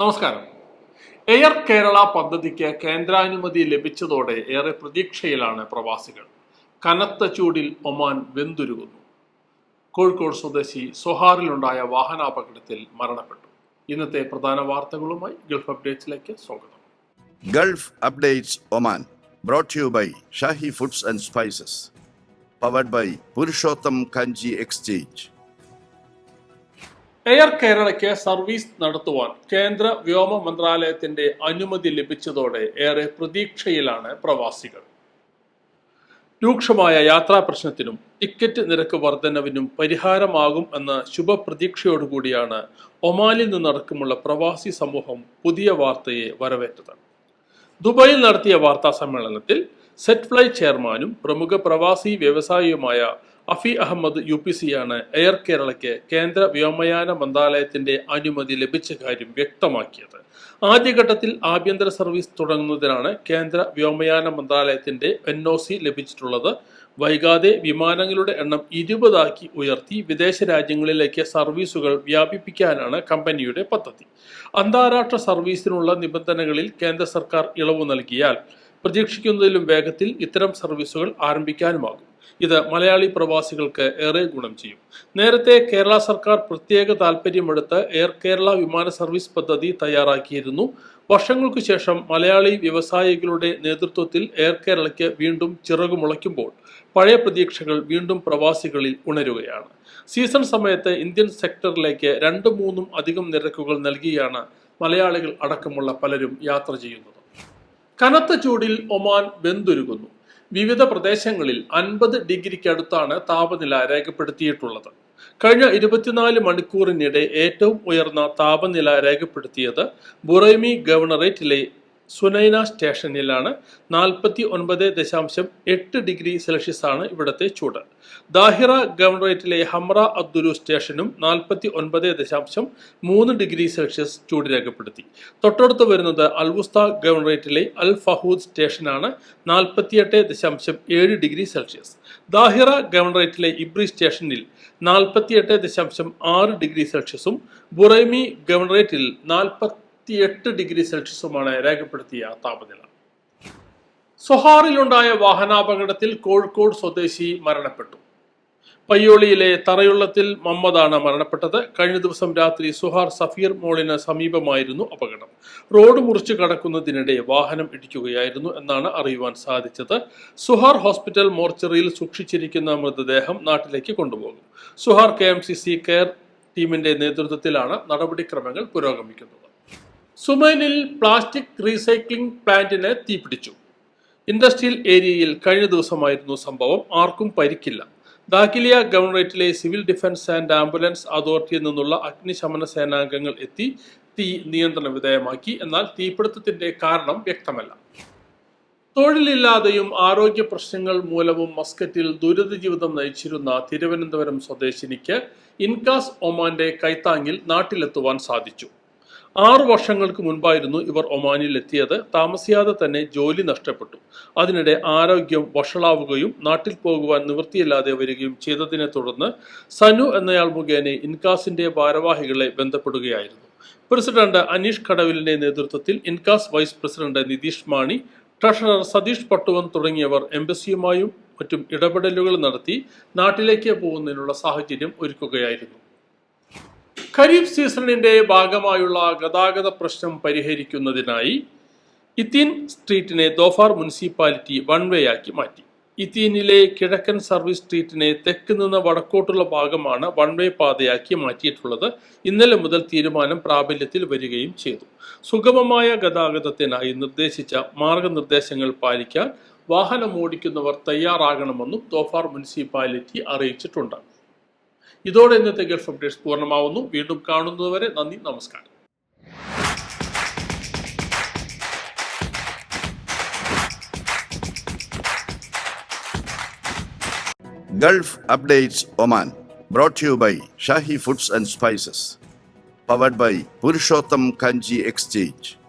നമസ്കാരം. എയർ കേരള പദ്ധതിക്ക് കേന്ദ്രാനുമതി ലഭിച്ചതോടെ ഏറെ പ്രതീക്ഷയിലാണ് പ്രവാസികൾ. കനത്ത ചൂടിൽ ഒമാൻ വെന്തുരുകുന്നു. കോഴിക്കോട് സ്വദേശി സൊഹാറിലുണ്ടായ വാഹനാപകടത്തിൽ മരണപ്പെട്ടു. ഇന്നത്തെ പ്രധാന വാർത്തകളുമായി ഗൾഫ് അപ്ഡേറ്റ്സിലേക്ക് സ്വാഗതം. Gulf updates Oman brought you by Shahi foods and spices powered by Purushottam Kanji exchange. Air കേരളയ്ക്ക് service നടത്തുവാൻ കേന്ദ്ര വ്യോമ മന്ത്രാലയത്തിന്റെ അനുമതി ലഭിച്ചതോടെ ഏറെ പ്രതീക്ഷയിലാണ് പ്രവാസികൾ. രൂക്ഷമായ യാത്രാ പ്രശ്നത്തിനും ടിക്കറ്റ് നിരക്ക് വർധനവിനും പരിഹാരമാകും എന്ന ശുഭപ്രതീക്ഷയോടുകൂടിയാണ് ഒമാനിൽ നിന്നടക്കമുള്ള പ്രവാസി സമൂഹം പുതിയ വാർത്തയെ വരവേറ്റത്. ദുബായിൽ നടത്തിയ വാർത്താ സമ്മേളനത്തിൽ സെറ്റ് ഫ്ലൈ ചെയർമാനും പ്രമുഖ പ്രവാസി വ്യവസായിയുമായ അഫി അഹമ്മദ് യു പി സിയാണ് എയർ കേരളയ്ക്ക് കേന്ദ്ര വ്യോമയാന മന്ത്രാലയത്തിന്റെ അനുമതി ലഭിച്ച കാര്യം വ്യക്തമാക്കിയത്. ആദ്യഘട്ടത്തിൽ ആഭ്യന്തര സർവീസ് തുടങ്ങുന്നതിനാണ് കേന്ദ്ര വ്യോമയാന മന്ത്രാലയത്തിന്റെ എൻ ഒ സി ലഭിച്ചിട്ടുള്ളത്. വൈകാതെ വിമാനങ്ങളുടെ എണ്ണം ഇരുപതാക്കി ഉയർത്തി വിദേശ രാജ്യങ്ങളിലേക്ക് സർവീസുകൾ വ്യാപിപ്പിക്കാനാണ് കമ്പനിയുടെ പദ്ധതി. അന്താരാഷ്ട്ര സർവീസിനുള്ള നിബന്ധനകളിൽ കേന്ദ്ര സർക്കാർ ഇളവ് നൽകിയാൽ പ്രതീക്ഷിക്കുന്നതിലും വേഗത്തിൽ ഇത്തരം സർവീസുകൾ ആരംഭിക്കാനുമാകും. ഇത് മലയാളി പ്രവാസികൾക്ക് ഏറെ ഗുണം ചെയ്യും. നേരത്തെ കേരള സർക്കാർ പ്രത്യേക താൽപ്പര്യമെടുത്ത് എയർ കേരള വിമാന സർവീസ് പദ്ധതി തയ്യാറാക്കിയിരുന്നു. വർഷങ്ങൾക്കു ശേഷം മലയാളി വ്യവസായികളുടെ നേതൃത്വത്തിൽ എയർ കേരളയ്ക്ക് വീണ്ടും ചിറകുമുളയ്ക്കുമ്പോൾ പഴയ പ്രതീക്ഷകൾ വീണ്ടും പ്രവാസികളിൽ ഉണരുകയാണ്. സീസൺ സമയത്ത് ഇന്ത്യൻ സെക്ടറിലേക്ക് രണ്ടും മൂന്നും അധികം നിരക്കുകൾ നൽകിയാണ് മലയാളികൾ അടക്കമുള്ള പലരും യാത്ര ചെയ്യുന്നത്. കനത്ത ചൂടിൽ ഒമാൻ വെന്തുരുകുന്നു. വിവിധ പ്രദേശങ്ങളിൽ അൻപത് ഡിഗ്രിക്കടുത്താണ് താപനില രേഖപ്പെടുത്തിയിട്ടുള്ളത്. കഴിഞ്ഞ ഇരുപത്തിനാല് മണിക്കൂറിനിടെ ഏറ്റവും ഉയർന്ന താപനില രേഖപ്പെടുത്തിയത് ബുറൈമി ഗവർണറേറ്റിലെ സുനൈന സ്റ്റേഷനിലാണ് നാൽപ്പത്തി ഒൻപത് ദശാംശം എട്ട് ഡിഗ്രി സെൽഷ്യസ് ആണ് ഇവിടുത്തെ ചൂട്. ദാഹിറ ഗവർണറേറ്റിലെ ഹമ്ര അബ്ദുലു സ്റ്റേഷനും നാൽപ്പത്തി ഒൻപത് ദശാംശം മൂന്ന് ഡിഗ്രി സെൽഷ്യസ് ചൂട് രേഖപ്പെടുത്തി. തൊട്ടടുത്ത് വരുന്നത് അൽവുസ്ത ഗവർണറേറ്റിലെ അൽ ഫഹൂദ് സ്റ്റേഷനാണ് നാൽപ്പത്തിയെട്ട് ദശാംശം ഏഴ് ഡിഗ്രി സെൽഷ്യസ്. ദാഹിറ ഗവർണറേറ്റിലെ ഇബ്രി സ്റ്റേഷനിൽ നാൽപ്പത്തിയെട്ട് ദശാംശം ആറ് ഡിഗ്രി സെൽഷ്യസും ബുറൈമി ഗവർണറേറ്റിൽ നാൽപ്പത്തിയെട്ട് ഡിഗ്രി സെൽഷ്യസുമാണ് രേഖപ്പെടുത്തിയ താപനില. സൊഹാറിലുണ്ടായ വാഹനാപകടത്തിൽ കോഴിക്കോട് സ്വദേശി മരണപ്പെട്ടു. പയ്യോളിയിലെ തറയുള്ളത്തിൽ മമ്മദാണ് മരണപ്പെട്ടത്. കഴിഞ്ഞ ദിവസം രാത്രി സുഹാർ സഫീർ മോളിന് സമീപമായിരുന്നു അപകടം. റോഡ് മുറിച്ച് കടക്കുന്നതിനിടെ വാഹനം ഇടിക്കുകയായിരുന്നു എന്നാണ് അറിയുവാൻ സാധിച്ചത്. സുഹാർ ഹോസ്പിറ്റൽ മോർച്ചറിയിൽ സൂക്ഷിച്ചിരിക്കുന്ന മൃതദേഹം നാട്ടിലേക്ക് കൊണ്ടുപോകും. Sohar K M C C care ടീമിന്റെ നേതൃത്വത്തിലാണ് നടപടിക്രമങ്ങൾ പുരോഗമിക്കുന്നത്. സുമൈനിൽ പ്ലാസ്റ്റിക് റീസൈക്ലിംഗ് പ്ലാന്റിന് തീപിടിച്ചു. ഇൻഡസ്ട്രിയൽ ഏരിയയിൽ കഴിഞ്ഞ ദിവസമായിരുന്നു സംഭവം. ആർക്കും പരിക്കില്ല. ദാഖിലിയ ഗവർണറേറ്റിലെ സിവിൽ ഡിഫൻസ് ആൻഡ് ആംബുലൻസ് അതോറിറ്റിയിൽ നിന്നുള്ള അഗ്നിശമന സേനാംഗങ്ങൾ എത്തി തീ നിയന്ത്രണ വിധേയമാക്കി. എന്നാൽ തീപിടുത്തത്തിന്റെ കാരണം വ്യക്തമല്ല. തൊഴിലില്ലാതെയും ആരോഗ്യ പ്രശ്നങ്ങൾ മൂലവും മസ്കറ്റിൽ ദുരിത ജീവിതം നയിച്ചിരുന്ന തിരുവനന്തപുരം സ്വദേശിനിക്ക് ഇൻകാസ് ഒമാന്റെ കൈത്താങ്ങിൽ നാട്ടിലെത്തുവാൻ സാധിച്ചു. ആറു വർഷങ്ങൾക്ക് മുൻപായിരുന്നു ഇവർ ഒമാനിൽ എത്തിയത് താമസിയാതെ തന്നെ ജോലി നഷ്ടപ്പെട്ടു. അതിനിടെ ആരോഗ്യം വഷളാവുകയും നാട്ടിൽ പോകുവാൻ നിവൃത്തിയില്ലാതെ വരികയും ചെയ്തതിനെ തുടർന്ന് സനു എന്നയാൾ മുഖേന ഇൻകാസിന്റെ ഭാരവാഹികളെ ബന്ധപ്പെടുകയായിരുന്നു. പ്രസിഡന്റ് അനീഷ് കടവിലിന്റെ നേതൃത്വത്തിൽ Incas vice president Nitheesh Mani treasurer Satheesh Pattuvan തുടങ്ങിയവർ എംബസിയുമായും മറ്റും ഇടപെടലുകൾ നടത്തി നാട്ടിലേക്ക് പോകുന്നതിനുള്ള സാഹചര്യം ഒരുക്കുകയായിരുന്നു. ഖരീഫ് സീസണിന്റെ ഭാഗമായുള്ള ഗതാഗത പ്രശ്നം പരിഹരിക്കുന്നതിനായി ഇത്തീൻ സ്ട്രീറ്റിനെ ദോഫാർ മുനിസിപ്പാലിറ്റി വൺ വേ ആക്കി മാറ്റി. ഇത്തീനിലെ കിഴക്കൻ സർവീസ് സ്ട്രീറ്റിനെ തെക്ക് നിന്ന് വടക്കോട്ടുള്ള ഭാഗമാണ് വൺ വേ പാതയാക്കി മാറ്റിയിട്ടുള്ളത്. ഇന്നലെ മുതൽ തീരുമാനം പ്രാബല്യത്തിൽ വരികയും ചെയ്തു. സുഗമമായ ഗതാഗതത്തിനായി നിർദ്ദേശിച്ച മാർഗനിർദ്ദേശങ്ങൾ പാലിക്കാൻ വാഹനം ഓടിക്കുന്നവർ തയ്യാറാകണമെന്നും ദോഫാർ മുനിസിപ്പാലിറ്റി അറിയിച്ചിട്ടുണ്ട്. ഇതോടെ ഇന്നത്തെ ഗൾഫ് അപ്ഡേറ്റ്സ് പൂർണമാവുന്നു വീണ്ടും കാണുന്നതുവരെ നന്ദി നമസ്കാരം Gulf Updates Oman brought to you by Shahi Foods and Spices. Powered by Purushottam Kanji Exchange.